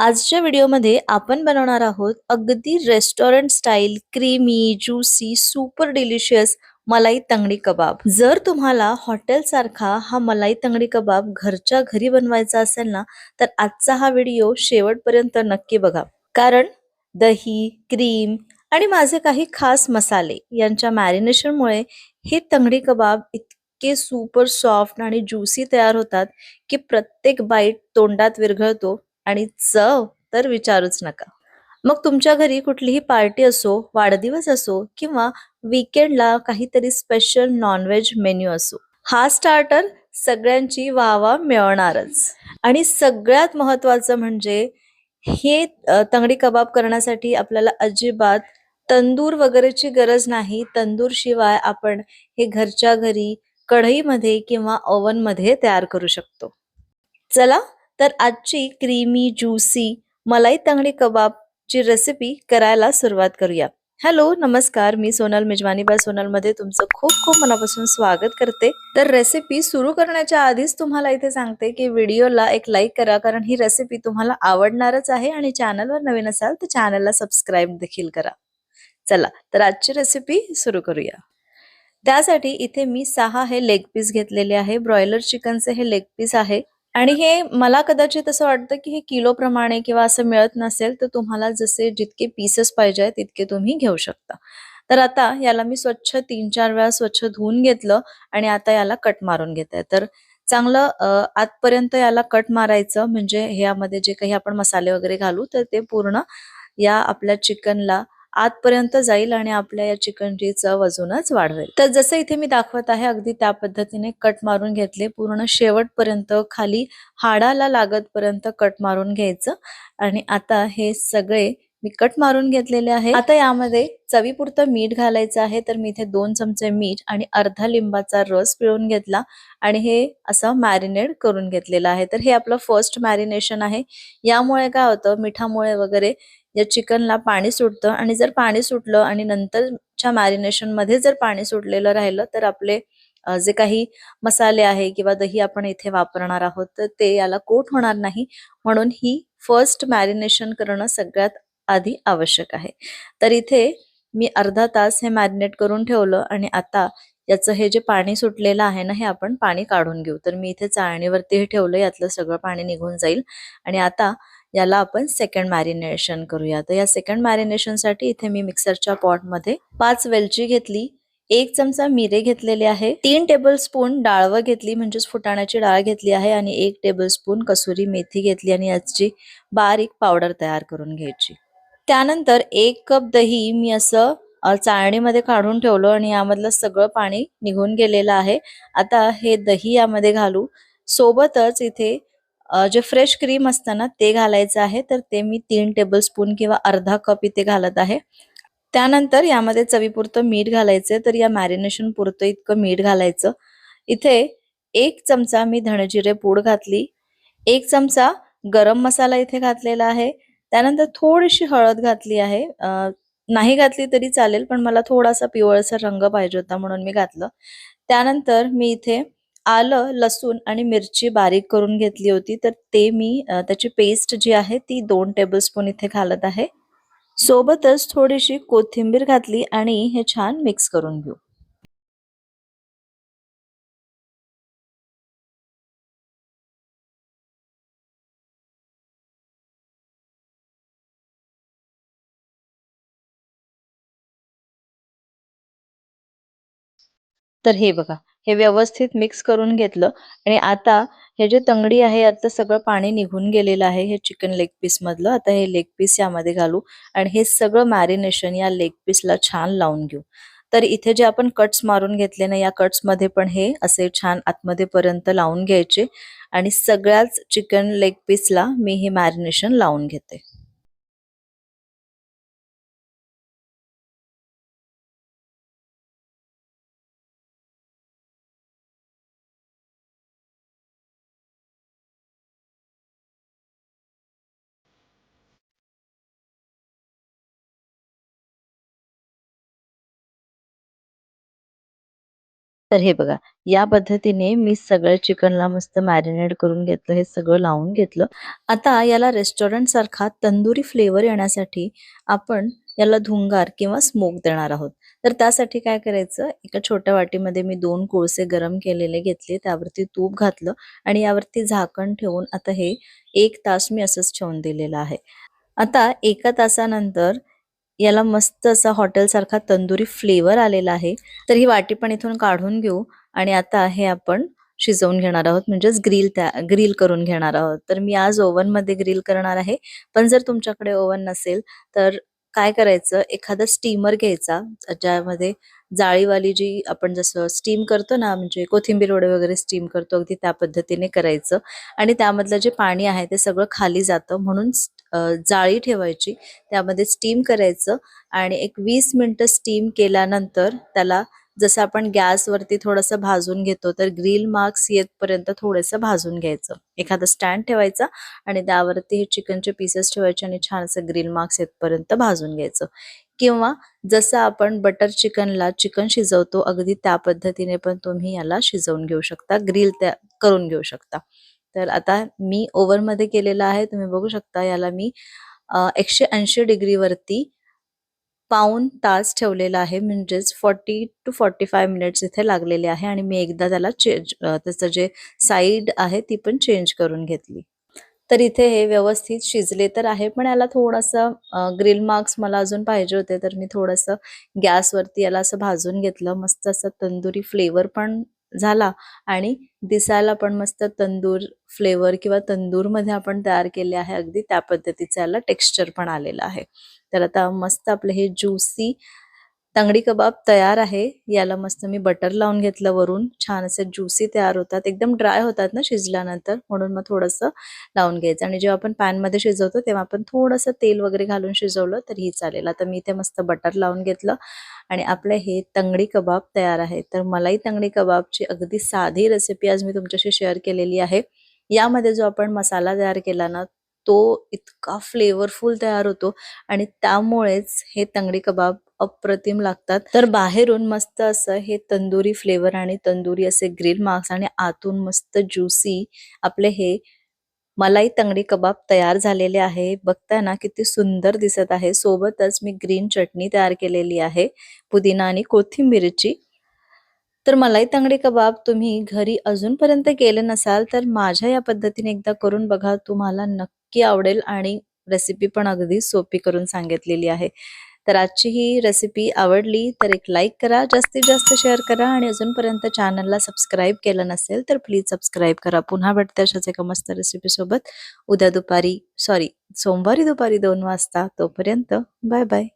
आजच्या व्हिडिओमध्ये आपण बनवणार आहोत अगदी restaurant style creamy juicy super delicious malai tangdi kebab. जर तुम्हाला हॉटेलसारखा हा मलाई तंगडी कबाब घरच्या घरी बनवायचा असेल ना तर आजचा हा व्हिडिओ शेवटपर्यंत नक्की बघा. कारण दही क्रीम आणि माझे काही खास मसाले यांच्या मॅरिनेशनमुळे हे तंगडी कबाब इतके सुपर सॉफ्ट आणि ज्युसी तयार होतात की प्रत्येक बाईट तोंडात विरघळतो. आणि चव तर विचारूच नका. मग तुमच्या घरी कुठलीही पार्टी असो वाढदिवस असो किंवा वीकेंडला काहीतरी स्पेशल नॉनव्हेज मेन्यू असो हा स्टार्टर सगळ्यांची वाहवा मिळवणारच आणि सगळ्यात महत्वाचं म्हणजे हे तंगडी कबाब करण्यासाठी आपल्याला अजिबात तंदूर वगैरेची गरज नाही. तंदूर शिवाय आपण हे घरच्या घरी कढईमध्ये किंवा ओव्हनमध्ये तयार करू शकतो. चला तर आजची क्रीमी ज्युसी मलाई तंगडी कबाबची रेसिपी करायला सुरुवात करूया. हॅलो नमस्कार. मी सोनल मेजवानी बाय सोनलमध्ये तुमचं खूप खूप मनापासून स्वागत करते. तर रेसिपी सुरू करण्याच्या आधीच तुम्हाला इथे सांगते की व्हिडिओला एक लाईक करा कारण ही रेसिपी तुम्हाला आवडणारच आहे आणि चॅनलवर नवीन असाल तर चॅनलला सबस्क्राईब देखील करा. चला तर आजची रेसिपी सुरू करूया. त्यासाठी इथे मी सहा हे लेग पीस घेतलेले आहे. ब्रॉयलर चिकनचे हे लेग पीस आहे. आणि हे मला कदाचित असं वाटतं की हे किलो प्रमाणे किंवा असं मिळत नसेल तर तुम्हाला जसे जितके पीसेस पाहिजे तितके तुम्ही घेऊ शकता. तर आता याला मी स्वच्छ तीन चार वेळा स्वच्छ धुवून घेतलं आणि आता याला कट मारून घेत आहे तर चांगलं आतपर्यंत याला कट मारायचं म्हणजे ह्यामध्ये जे काही आपण मसाले वगैरे घालू तर ते पूर्ण या आपल्या चिकनला आतपर्यंत जाईल आणि आपल्या या चिकनची चव अजूनच वाढवेल. तर जसं इथे मी दाखवत आहे अगदी त्या पद्धतीने कट मारून घेतले. पूर्ण शेवटपर्यंत खाली हाडाला लागत पर्यंत कट मारून घ्यायचं. आणि आता हे सगळे मी कट मारून घेतलेले आहे. आता यामध्ये चवीपुरतं मीठ घालायचं आहे. तर मी इथे दोन चमचे मीठ आणि अर्धा लिंबाचा रस पिळून घेतला आणि हे असं मॅरिनेट करून घेतलेलं आहे. तर हे आपलं फर्स्ट मॅरिनेशन आहे. यामुळे काय होतं? मिठामुळे वगैरे या चिकनला पाणी सुटतं आणि जर पाणी सुटलं आणि नंतरच्या मॅरिनेशनमध्ये जर पाणी सुटलेलं राहिलं तर आपले जे काही मसाले आहे किंवा दही आपण इथे वापरणार आहोत तर ते याला कोट होणार नाही. म्हणून ही फर्स्ट मॅरिनेशन करणं सगळ्यात आधी आवश्यक आहे. तर इथे मी अर्धा तास हे मॅरिनेट करून ठेवलं आणि आता याचं हे जे पाणी सुटलेलं आहे ना हे आपण पाणी काढून घेऊ. तर मी इथे चाळणीवरती हे ठेवलं यातलं सगळं पाणी निघून जाईल. आणि आता याला आपण सेकंड मॅरिनेशन करूया. तर या सेकंड मॅरिनेशनसाठी इथे मी मिक्सरच्या पॉटमध्ये पाच वेलची घेतली एक चमचा मिरे घेतलेले आहे तीन टेबल स्पून डाळवं घेतली म्हणजेच फुटाण्याची डाळ घेतली आहे आणि एक टेबल स्पून कसुरी मेथी घेतली आणि याची बारीक पावडर तयार करून घ्यायची. त्यानंतर एक कप दही मी असं चाळणीमध्ये काढून ठेवलं आणि यामधलं सगळं पाणी निघून गेलेलं आहे. आता हे दही यामध्ये घालू. सोबतच इथे जे फ्रेश क्रीम असतं ना ते घालायचं आहे. तर ते मी तीन टेबल स्पून किंवा अर्धा कप इथे घालत आहे. त्यानंतर यामध्ये चवीपुरतं मीठ घालायचं. तर या मॅरिनेशन पुरतं इतकं मीठ घालायचं. इथे एक चमचा मी धणजिरे पूड घातली. एक चमचा गरम मसाला इथे घातलेला आहे. त्यानंतर थोडीशी हळद घातली आहे. नाही घातली तरी चालेल पण मला थोडासा पिवळसर रंग पाहिजे होता म्हणून मी घातलं. त्यानंतर मी इथे आलं लसूण आणि मिरची बारीक करून घेतली होती. तर ते मी त्याची पेस्ट जी आहे ती दोन टेबलस्पून इथे घालत आहे. सोबतच थोडीशी कोथिंबीर घातली आणि हे छान मिक्स करून घेऊ. तर हे बघा हे व्यवस्थित मिक्स करून घेतलं आणि आता हे जे तंगडी आहे आता सगळं पाणी निघून गेलेलं आहे हे चिकन लेग पीस मधलं. आता हे लेग पीस यामध्ये घालू आणि हे सगळं मॅरिनेशन या लेग पीसला छान लावून घेऊ. तर इथे जे आपण कट्स मारून घेतले ना या कट्समध्ये पण हे असे छान आतमध्ये पर्यंत लावून घ्यायचे आणि सगळ्याच चिकन लेग पीसला मी हे मॅरिनेशन लावून घेते. तर हे बघा या पद्धतीने मी सगळं चिकनला मस्त मॅरिनेट करून घेतलं हे सगळं लावून घेतलं. आता याला रेस्टॉरंट सारखा तंदुरी फ्लेवर येण्यासाठी आपण याला धुंगार किंवा स्मोक देणार आहोत. तर त्यासाठी काय करायचं एका छोट्या वाटीमध्ये मी दोन कोळसे गरम केलेले घेतले त्यावरती तूप घातलं आणि यावरती झाकण ठेवून आता हे एक तास मी असंच ठेवून दिलेलं आहे. आता एका तासानंतर याला मस्त असा हॉटेलसारखा तंदुरी फ्लेवर आलेला आहे. तर ही वाटी पण इथून काढून घेऊ आणि आता हे आपण शिजवून घेणार आहोत. म्हणजेच ग्रिल त्या ग्रिल करून घेणार आहोत. तर मी आज ओव्हनमध्ये ग्रिल करणार आहे. पण जर तुमच्याकडे ओव्हन नसेल तर काय करायचं? एखादा स्टीमर घ्यायचा ज्यामध्ये जाळीवाली जी आपण जसं स्टीम करतो ना म्हणजे कोथिंबीर वडे वगैरे स्टीम करतो अगदी त्या पद्धतीने करायचं. आणि त्यामधलं जे पाणी आहे ते सगळं खाली जातं. म्हणून जाळी ठेवायची. त्यामध्ये स्टीम करायचं आणि एक वीस मिनटं स्टीम केल्यानंतर त्याला जसं आपण गॅसवरती थोडंसं भाजून घेतो तर ग्रिल मार्क्स येतपर्यंत थोडंसं भाजून घ्यायचं. एखादा स्टँड ठेवायचा आणि त्यावरती हे चिकनचे पीसेस ठेवायचे आणि छान असं ग्रिल मार्क्स येतपर्यंत भाजून घ्यायचं. किंवा जसं आपण बटर चिकनला चिकन शिजवतो अगदी त्या पद्धतीने पण तुम्ही याला शिजवून घेऊ शकता ग्रिल त्या करून घेऊ शकता. तर आता मी ओव्हनमध्ये केलेलं आहे तुम्ही बघू शकता याला मी एकशे ऐंशी डिग्रीवरती पाऊन तास ठेवलेला आहे. म्हणजेच forty two forty five minutes इथे लागलेले आहे आणि मी एकदा त्याला चेंज त्याचं जे साईड आहे ती पण चेंज करून घेतली. तर इथे हे व्यवस्थित शिजले तर आहे पण याला थोडंसं ग्रिल मार्क्स मला अजून पाहिजे होते तर मी थोडंसं गॅसवरती याला असं भाजून घेतलं. मस्त असं तंदुरी फ्लेवर पण झाला आणि दिसायला पण मस्त तंदूर फ्लेवर किंवा तंदूरमध्ये आपण तयार केले आहे. अगदी त्या पद्धतीचं याला टेक्स्चर पण आलेलं आहे. तर आता मस्त आपलं हे ज्युसी तंगडी कबाब तयार आहे. याला मस्त मी बटर लावून घेतलं वरून. छान असे ज्युसी तयार होतात. एकदम ड्राय होतात ना शिजल्यानंतर. म्हणून मग थोडंसं लावून घ्यायचं. आणि जेव्हा आपण पॅनमध्ये शिजवतो तेव्हा आपण थोडंसं तेल वगैरे घालून शिजवलं तरीही चालेल. आता मी इथे मस्त बटर लावून घेतलं. आणि आपले हे तंगडी कबाब तयार आहे. तर मलाई तंगडी कबाबची अगदी साधी रेसिपी आज मी तुमच्याशी शेअर केलेली आहे. यामध्ये जो आपण मसाला तयार केला ना तो इतका फ्लेवरफुल तयार होतो आणि त्यामुळेच हे तंगडी कबाब अप्रतिम लागतात. तर बाहेरून मस्त असं हे तंदुरी फ्लेवर आणि तंदुरी असे ग्रिल मार्क्स आणि आतून मस्त ज्युसी आपले हे मलाई तंगडी कबाब तयार झालेले आहे. बघताय ना किती सुंदर दिसत आहे. सोबतच मी ग्रीन चटणी तयार केलेली आहे. पुदिना आणि कोथिंबीरची. तर मलाई तंगडी कबाब तुम्ही घरी अजूनपर्यंत केले नसाल तर माझ्या या पद्धतीने एकदा करून बघा. तुम्हाला नक्की नक्की आवडेल आणि रेसिपी पण अगदी सोपी करून सांगितलेली आहे. तर आजची ही रेसिपी आवडली तर एक लाईक करा जास्तीत जास्त शेअर करा आणि अजूनपर्यंत चॅनलला सबस्क्राईब केलं नसेल तर प्लीज सबस्क्राईब करा. पुन्हा भेटते अशाच एका मस्त रेसिपीसोबत उद्या दुपारी सॉरी सोमवारी दुपारी दोन वाजता तोपर्यंत बाय बाय